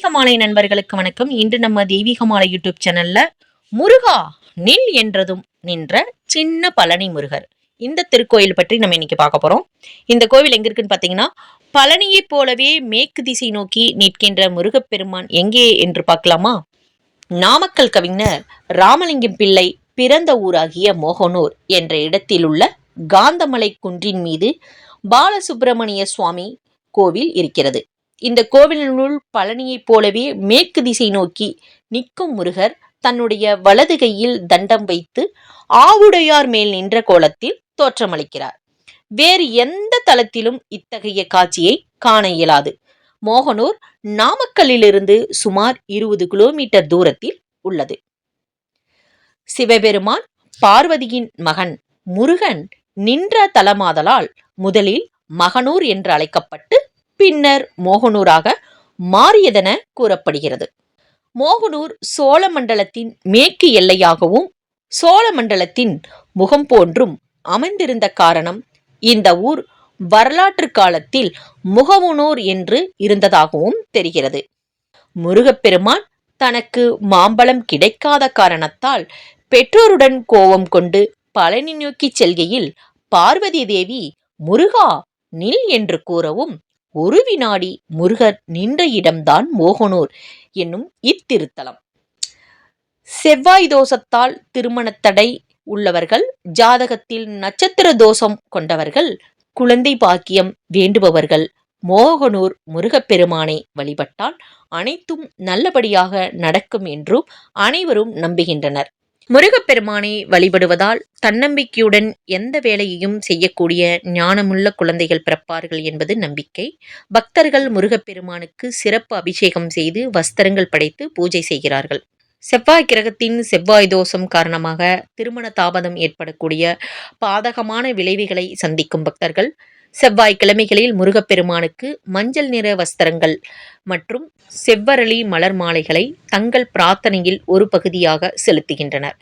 தெய்வீகமாலை நண்பர்களுக்கு வணக்கம். இன்று நம்ம தெய்வீகமாலை யூடியூப் சேனல்ல முருகா நில் என்றதும் நின்ற சின்ன பழனி முருகர். இந்த திருக்கோயில் பற்றி நம்ம இன்னைக்கு பார்க்க போறோம். இந்த கோவில் எங்க இருக்குன்னு பார்த்தீங்கன்னா பழனியைப் போலவே மேற்கு திசை நோக்கி நிற்கின்ற முருகப்பெருமான் எங்கே என்று பார்க்கலாமா? நாமக்கல் கவிஞர் ராமலிங்கம் பிள்ளை பிறந்த ஊராகிய மோகனூர் என்ற இடத்தில் உள்ள காந்தமலை குன்றின் மீது பாலசுப்பிரமணிய சுவாமி கோவில் இருக்கிறது. இந்த கோவிலினுள் பழனியைப் போலவே மேற்கு திசை நோக்கி நிற்கும் முருகர் தன்னுடைய வலது கையில் தண்டம் வைத்து ஆவுடையார் மேல் நின்ற கோலத்தில் தோற்றமளிக்கிறார். வேறு எந்த தளத்திலும் இத்தகைய காட்சியை காண இயலாது. மோகனூர் நாமக்கல்லிலிருந்து சுமார் இருபது கிலோமீட்டர் தூரத்தில் உள்ளது. சிவபெருமான் பார்வதியின் மகன் முருகன் நின்ற தலமாதலால் முதலில் மகனூர் என்று அழைக்கப்பட்டு பின்னர் மோகனூராக மாறியதென கூறப்படுகிறது. மோகனூர் சோழ மண்டலத்தின் மேற்கு எல்லையாகவும் சோழ மண்டலத்தின் முகம் போன்றும் அமைந்திருந்த காரணம் இந்த ஊர் வரலாற்று காலத்தில் முகமுனூர் என்று இருந்ததாகவும் தெரிகிறது. முருகப்பெருமான் தனக்கு மாம்பழம் கிடைக்காத காரணத்தால் பெற்றோருடன் கோபம் கொண்டு பழனி நோக்கி செல்கையில் பார்வதி தேவி முருகா நில் என்று கூறவும் ஒரு வினாடி முருகர் நின்ற இடம்தான் மோகனூர் என்னும் இத்திருத்தலம். செவ்வாய் தோஷத்தால் திருமணத்தடை உள்ளவர்கள் ஜாதகத்தில் நட்சத்திர தோஷம் கொண்டவர்கள் குழந்தை பாக்கியம் வேண்டுபவர்கள் மோகனூர் முருகப்பெருமானை வழிபட்டால் அனைத்தும் நல்லபடியாக நடக்கும் என்றும் அனைவரும் நம்புகின்றனர். முருகப்பெருமானை வழிபடுவதால் தன்னம்பிக்கையுடன் எந்த வேலையையும் செய்யக்கூடிய ஞானமுள்ள குழந்தைகள் பிறப்பார்கள் என்பது நம்பிக்கை. பக்தர்கள் முருகப்பெருமானுக்கு சிறப்பு அபிஷேகம் செய்து வஸ்திரங்கள் படைத்து பூஜை செய்கிறார்கள். செவ்வாய் கிரகத்தின் செவ்வாய் தோஷம் காரணமாக திருமண தாபதம் ஏற்படக்கூடிய பாதகமான விளைவுகளை சந்திக்கும் பக்தர்கள் செவ்வாய் கிழமைகளில் முருகப்பெருமானுக்கு மஞ்சள் நிற வஸ்திரங்கள் மற்றும் செவ்வரளி மலர் மாலைகளை தங்கள் பிரார்த்தனையில் ஒரு பகுதியாக செலுத்துகின்றனர்.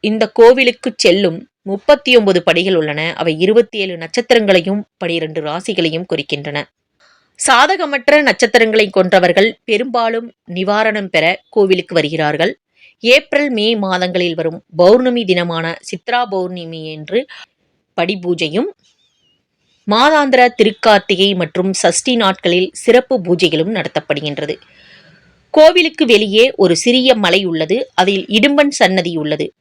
இந்த கோவிலுக்கு செல்லும் முப்பத்தி ஒன்பது படிகள் உள்ளன. அவை இருபத்தி ஏழு நட்சத்திரங்களையும் பனிரெண்டு ராசிகளையும் குறிக்கின்றன. சாதகமற்ற நட்சத்திரங்களை கொன்றவர்கள் பெரும்பாலும் நிவாரணம் பெற கோவிலுக்கு வருகிறார்கள். ஏப்ரல் மே மாதங்களில் வரும் பௌர்ணமி தினமான சித்ரா பௌர்ணமி என்று படிபூஜையும் மாதாந்திர திருக்கார்த்திகை மற்றும் சஷ்டி நாட்களில் சிறப்பு பூஜைகளும் நடத்தப்படுகின்றது. கோவிலுக்கு வெளியே ஒரு சிறிய மலை உள்ளது அதில் இடும்பன் சன்னதி உள்ளது.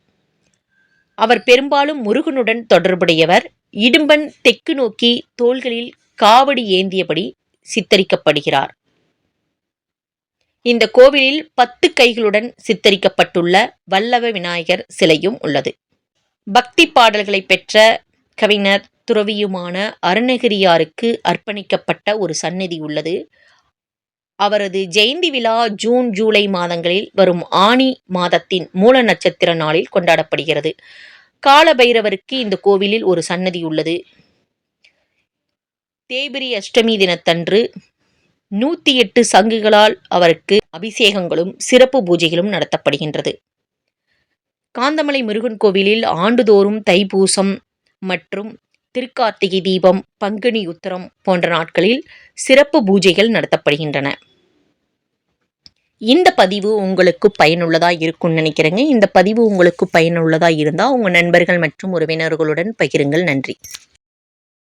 அவர் பெரும்பாலும் முருகனுடன் தொடர்புடையவர். இடும்பன் தெற்கு நோக்கி தோள்களில் காவடி ஏந்தியபடி சித்தரிக்கப்படுகிறார். இந்த கோவிலில் பத்து கைகளுடன் சித்தரிக்கப்பட்டுள்ள வல்லவ விநாயகர் சிலையும் உள்ளது. பக்தி பாடல்களை பெற்ற கவிஞர் துறவியுமான அருணகிரியாருக்கு அர்ப்பணிக்கப்பட்ட ஒரு சந்நிதி உள்ளது. அவரது ஜெயந்தி விழா ஜூன் ஜூலை மாதங்களில் வரும் ஆணி மாதத்தின் மூல நட்சத்திர நாளில் கொண்டாடப்படுகிறது. காலபைரவருக்கு இந்த கோவிலில் ஒரு சன்னதி உள்ளது. தேபிரி அஷ்டமி தினத்தன்று நூத்தி எட்டு சங்குகளால் அவருக்கு அபிஷேகங்களும் சிறப்பு பூஜைகளும் நடத்தப்படுகின்றது. காந்தமலை முருகன் கோவிலில் ஆண்டுதோறும் தைப்பூசம் மற்றும் திருக்கார்த்திகை தீபம் பங்குனி உத்தரம் போன்ற நாட்களில் சிறப்பு பூஜைகள் நடத்தப்படுகின்றன. இந்த பதிவு உங்களுக்கு பயனுள்ளதாக இருக்கும்னு நினைக்கிறேங்க. இந்த பதிவு உங்களுக்கு பயனுள்ளதாக இருந்தால் உங்கள் நண்பர்கள் மற்றும் உறவினர்களுடன் பகிருங்கள். நன்றி.